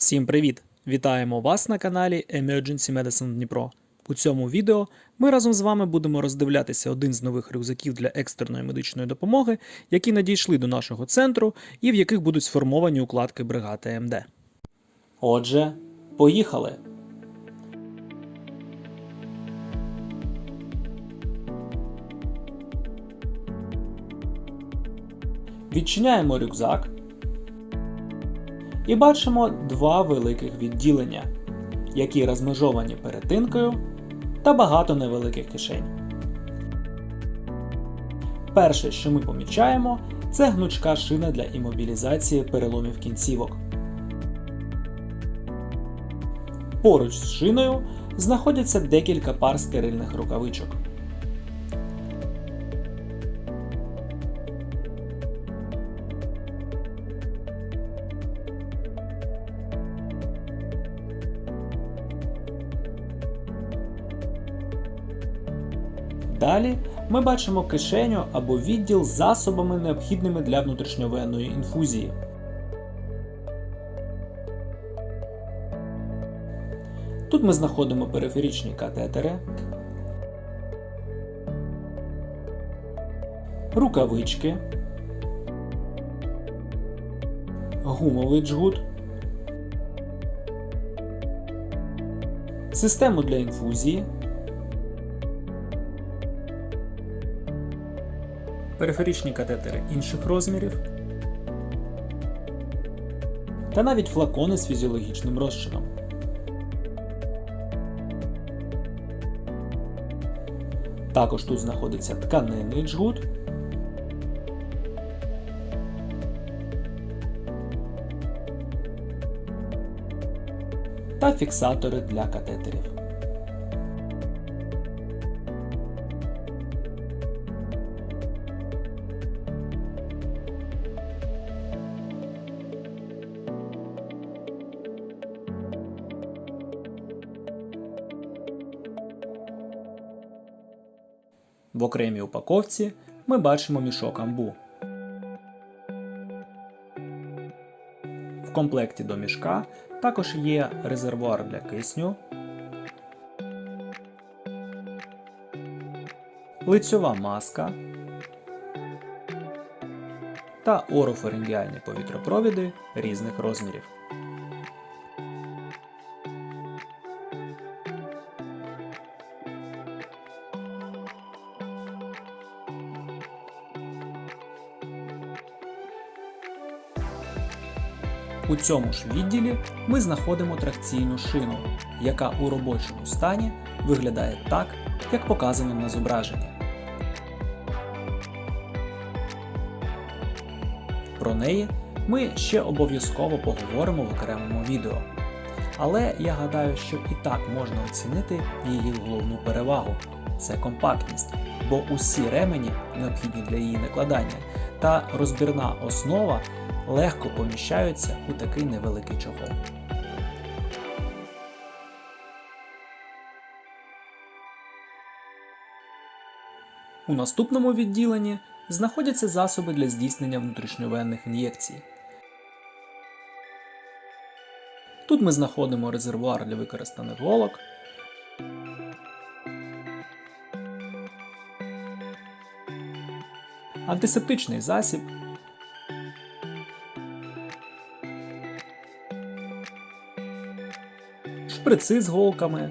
Всім привіт! Вітаємо вас на каналі Emergency Medicine Дніпро. У цьому відео ми разом з вами будемо роздивлятися один з нових рюкзаків для екстреної медичної допомоги, які надійшли до нашого центру і в яких будуть сформовані укладки бригади МД. Отже, поїхали! Відчиняємо рюкзак і бачимо два великих відділення, які розмежовані перетинкою та багато невеликих кишень. Перше, що ми помічаємо, це гнучка шина для імобілізації переломів кінцівок. Поруч з шиною знаходяться декілька пар стерильних рукавичок. Далі ми бачимо кишеню або відділ з засобами, необхідними для внутрішньовенної інфузії. Тут ми знаходимо периферичні катетери, рукавички, гумовий джгут, систему для інфузії. Периферичні катетери інших розмірів та навіть флакони з фізіологічним розчином. Також тут знаходиться тканинний джгут. Та фіксатори для катетерів. В окремій упаковці ми бачимо мішок амбу. В комплекті до мішка також є резервуар для кисню, лицьова маска та орофарингіальні повітропровіди різних розмірів. У цьому ж відділі ми знаходимо тракційну шину, яка у робочому стані виглядає так, як показано на зображенні. Про неї ми ще обов'язково поговоримо в окремому відео. Але я гадаю, що і так можна оцінити її головну перевагу це компактність, бо усі ремені необхідні для її накладання та розбірна основа легко поміщаються у такий невеликий чохол. У наступному відділенні знаходяться засоби для здійснення внутрішньовенних ін'єкцій. Тут ми знаходимо резервуар для використаних голок, антисептичний засіб, шприци з голками,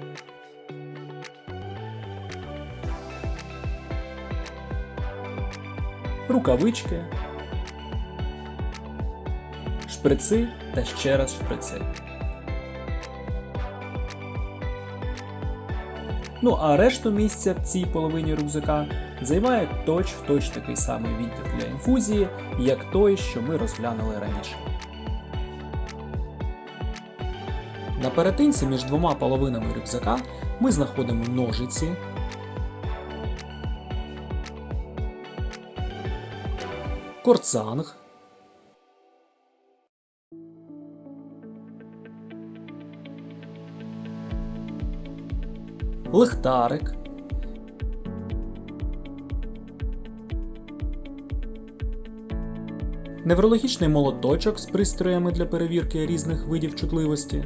рукавички, шприци та ще раз шприци. Ну а решту місця в цій половині рюкзака займає точ-в-точ такий самий відділ для інфузії, як той, що ми розглянули раніше. На перетинці між двома половинами рюкзака ми знаходимо ножиці, корцанг, лихтарик, неврологічний молоточок з пристроями для перевірки різних видів чутливості,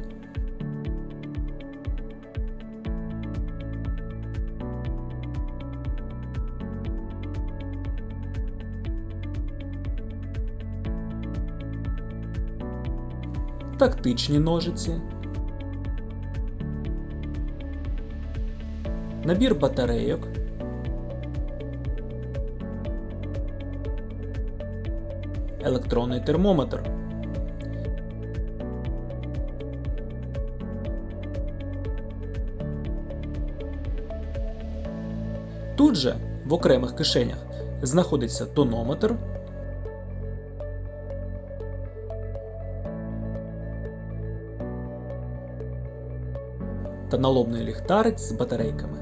тактичні ножиці, набір батарейок, електронний термометр. Тут же в окремих кишенях знаходиться тонометр, та налобний ліхтарець з батарейками.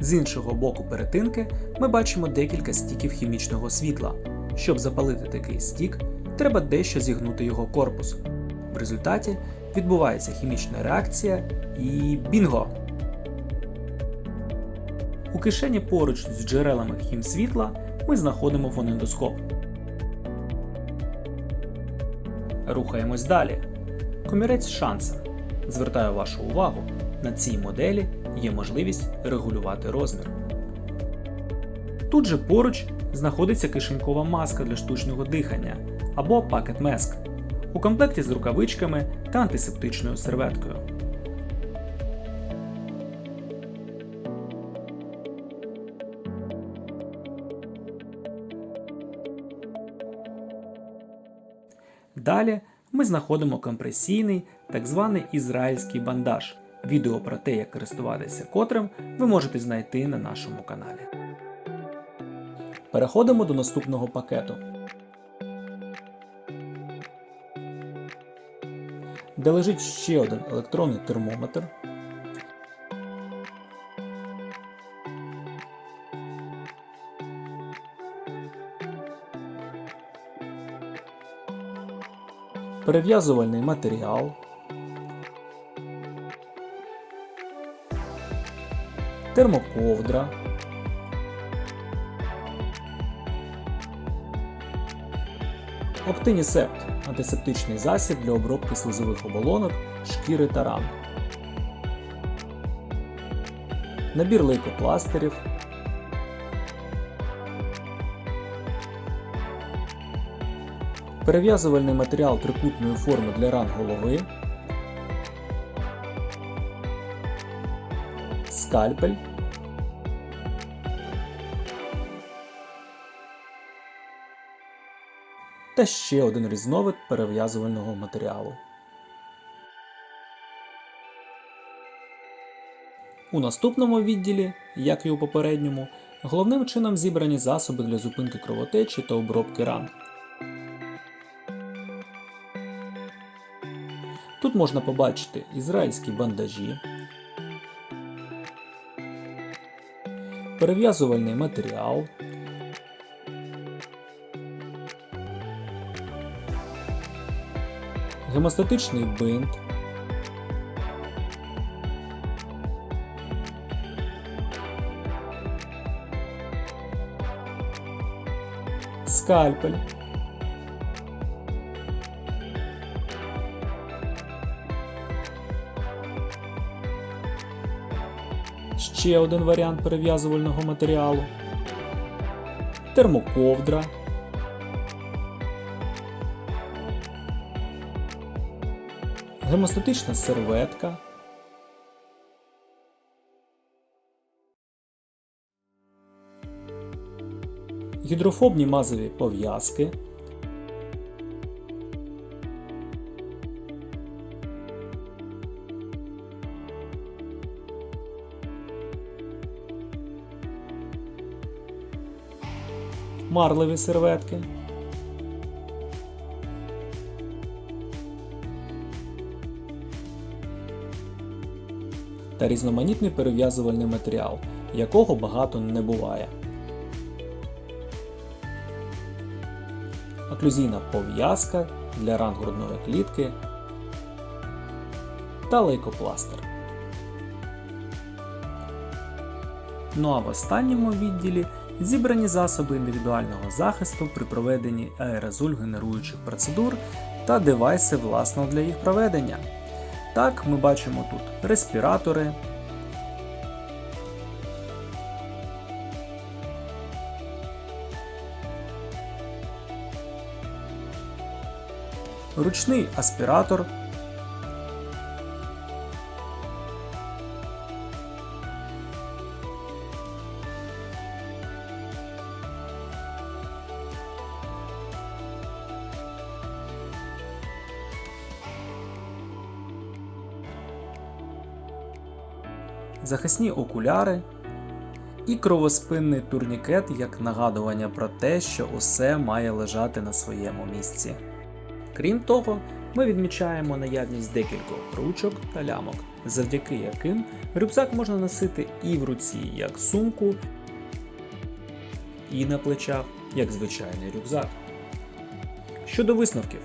З іншого боку перетинки ми бачимо декілька стіків хімічного світла. Щоб запалити такий стік, треба дещо зігнути його корпус. В результаті відбувається хімічна реакція і бінго! У кишені поруч з джерелами хімсвітла ми знаходимо фонендоскоп. Рухаємось далі. Комірець шанса. Звертаю вашу увагу, на цій моделі є можливість регулювати розмір. Тут же поруч знаходиться кишенькова маска для штучного дихання або пакет меск у комплекті з рукавичками та антисептичною серветкою. Далі ми знаходимо компресійний, так званий ізраїльський бандаж. Відео про те, як користуватися котрим, ви можете знайти на нашому каналі. Переходимо до наступного пакету, де лежить ще один електронний термометр. Перев'язувальний матеріал. термоковдра, Оптинісепт антисептичний засіб для обробки слизових оболонок, шкіри та ран. Набір лейкопластирів. Перев'язувальний матеріал трикутної форми для ран голови. скальпель. Та ще один різновид перев'язувального матеріалу. У наступному відділі, як і у попередньому, головним чином зібрані засоби для зупинки кровотечі та обробки ран. Тут можна побачити ізраїльські бандажі, перев'язувальний матеріал, гемостатичний бинт, скальпель. Ще один варіант перев'язувального матеріалу, термоковдра, гемостатична серветка. Гідрофобні мазові пов'язки. Марливі серветки. Та різноманітний перев'язувальний матеріал, якого багато не буває. Оклюзійна пов'язка для ран грудної клітки та лейкопластир. Ну а в останньому відділі зібрані засоби індивідуального захисту при проведенні аерозоль генеруючих процедур та девайси власно для їх проведення. Так, ми бачимо тут респіратори, ручний аспіратор, захисні окуляри і кровоспинний турнікет як нагадування про те, що усе має лежати на своєму місці. Крім того, ми відмічаємо наявність декількох ручок та лямок, завдяки яким рюкзак можна носити і в руці як сумку, і на плечах як звичайний рюкзак. Щодо висновків,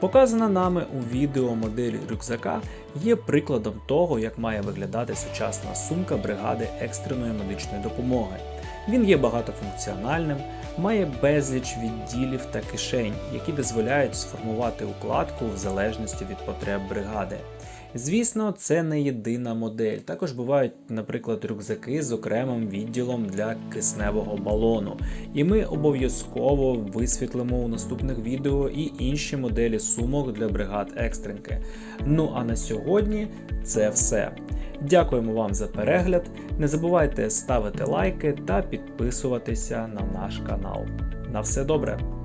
показана нами у відео модель рюкзака є прикладом того, як має виглядати сучасна сумка бригади екстреної медичної допомоги. Він є багатофункціональним, має безліч відділів та кишень, які дозволяють сформувати укладку в залежності від потреб бригади. Звісно, це не єдина модель. Також бувають, наприклад, рюкзаки з окремим відділом для кисневого балону. І ми обов'язково висвітлимо у наступних відео і інші моделі сумок для бригад екстренки. Ну а на сьогодні це все. Дякуємо вам за перегляд. Не забувайте ставити лайки та підписуватися на наш канал. На все добре!